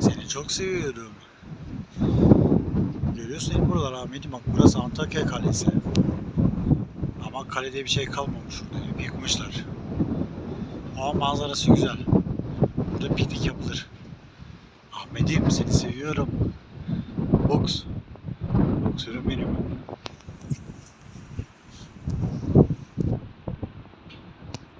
Seni çok seviyorum. Görüyorsun değil mi buralar Ahmet'im bak burası Antakya Kalesi. Ama kalede bir şey kalmamış şurada. Hep yıkmışlar. Ama manzarası güzel. Burada piknik yapılır. Ahmet'im seni seviyorum. Boks. Boksörüm benim.